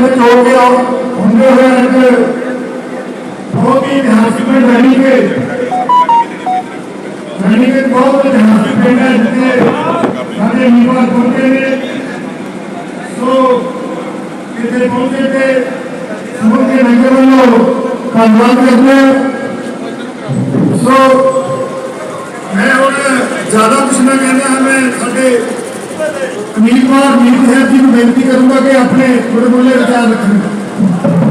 ਵਿੱਚ ਹੋ ਕੇ ਹੁੰਦੇ ਹੋਏ ਅੱਜ ਬਹੁਤ ਹੀ ਇਤਿਹਾਸਿਕ ਪਿੰਡ ਕੇ ਰਣੀ ਕੇ ਬਹੁਤ ਇਤਿਹਾਸਿਕ ਪਿੰਡ ਹੈ ਜਿੱਥੇ ਸਾਡੇ ਨੀਵਾਂ ਪਹੁੰਚੇ ਨੇ। ਸੋ ਕਿਤੇ ਪਹੁੰਚੇ ਤੇ ਸਮੂਹ ਦੇ ਨਗਰ ਵੱਲੋਂ ਧੰਨਵਾਦ ਕਰਦੇ ਸੋ ਮੈਂ ਹੁਣ ਜ਼ਿਆਦਾ ਕੁਝ ਨਾ ਕਹਿੰਦਾ ਹਾਂ ਮੈਂ ਸਾਡੇ अनिल कुमार मीत है जी को बेनती करूँगा कि अपने थोड़े बोले विचार रखें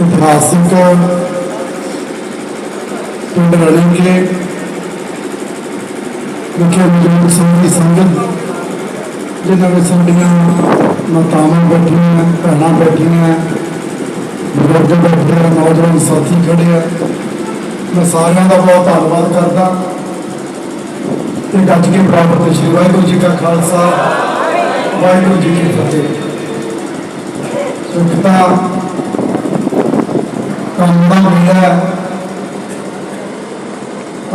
इतिहासिक पिंड रली के मुख्य सिंह की संगत ਜਿਨ੍ਹਾਂ ਵਿੱਚ ਸਾਡੀਆਂ ਮਾਤਾਵਾਂ ਬੈਠੀਆਂ ਭੈਣਾਂ ਬੈਠੀਆਂ ਬਜ਼ੁਰਗ ਬੈਠੇ ਆ, ਨੌਜਵਾਨ ਸਾਥੀ ਖੜੇ ਆ। ਮੈਂ ਸਾਰਿਆਂ ਦਾ ਬਹੁਤ ਧੰਨਵਾਦ ਕਰਦਾ। ਤੇ ਗੱਜ ਕੇ ਬਰਾਬਰ ਸ਼੍ਰੀ ਵਾਹਿਗੁਰੂ ਜੀ ਕਾ ਖਾਲਸਾ ਵਾਹਿਗੁਰੂ ਜੀ ਕੀ ਫਤਿਹ। ਸੁਖਤਾ ਕੰਮ ਦਾ ਮੇਰਾ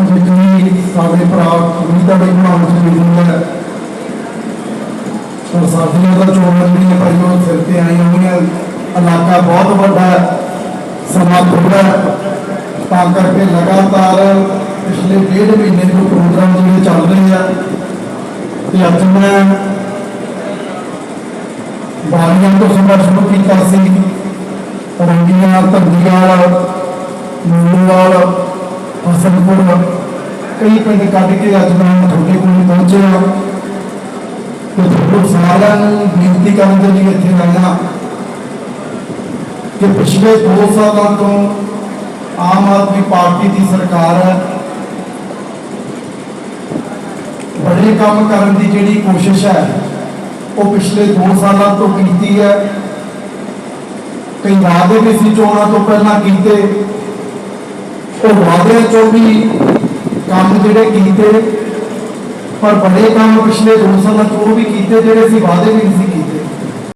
ਅੱਜ ਤੁਸੀਂ ਸਾਡੇ ਭਰਾ ਕੁੜੀ ਦਾ ਬਈ ਬਣਾਉਣ ਚ ਮਿਲੂਗਾ ਪਰ ਸਾਡੀਆਂ ਦਾ ਚੋਣ ਜਿਹੜੀਆਂ ਭਾਈ ਉਹ ਸਿਰ ਤੇ ਆਈਆਂ ਹੋਈਆਂ, ਇਲਾਕਾ ਬਹੁਤ ਵੱਡਾ ਸਮਾਂ ਥੋੜਾ ਤਾਂ ਕਰਕੇ ਲਗਾਤਾਰ ਪਿਛਲੇ ਡੇਢ ਮਹੀਨੇ ਤੋਂ ਪ੍ਰੋਗਰਾਮ ਜਿਹੜੇ ਚੱਲ ਰਹੇ ਆ, ਤੇ ਅੱਜ ਮੈਂ ਬਾਲੀਆਂ ਤੋਂ ਸਮਾਂ ਸ਼ੁਰੂ ਕੀਤਾ ਸੀ। ਰੰਗੀਆਂ ਧੰਦੀਵਾਲ ਮੂਲਵਾਲ, ਹਸਨਪੁਰ, ਕਈ ਪਿੰਡ ਕੱਢ ਕੇ ਅੱਜ ਮੈਂ ਤੁਹਾਡੇ ਕੋਲ ਪਹੁੰਚਿਆ। ਤੇ ਤੁਹਾਨੂੰ ਸਾਰਿਆਂ ਨੂੰ ਬੇਨਤੀ ਕਰਨ ਦੇ ਲਈ ਇੱਥੇ ਆਇਆ ਕਿ ਪਿਛਲੇ 2 ਸਾਲਾਂ ਤੋਂ ਆਮ ਆਦਮੀ ਪਾਰਟੀ ਦੀ ਸਰਕਾਰ ਹੈ ਬੜੇ ਕੰਮ ਕਰਨ ਦੀ ਜਿਹੜੀ ਕੋਸ਼ਿਸ਼ ਹੈ, ਉਹ ਪਿਛਲੇ 2 ਸਾਲਾਂ ਤੋਂ ਕੀਤੀ ਹੈ। ਕਈ ਵਾਅਦੇ ਵੀ ਸੀ ਚੋਣਾਂ ਤੋਂ ਪਹਿਲਾਂ ਕੀਤੇ। ਉਹ ਵਾਅਦਿਆਂ ਚੋਂ ਵੀ ਕੰਮ ਜਿਹੜੇ ਕੀਤੇ। ਪਰ ਬੜੇ ਕੰਮ ਪਿਛਲੇ 2 ਸਾਲਾਂ ਤੋਂ ਉਹ ਵੀ ਕੀਤੇ ਜਿਹੜੇ ਸੀ ਵਾਅਦੇ ਵੀ ਨਹੀਂ ਸੀ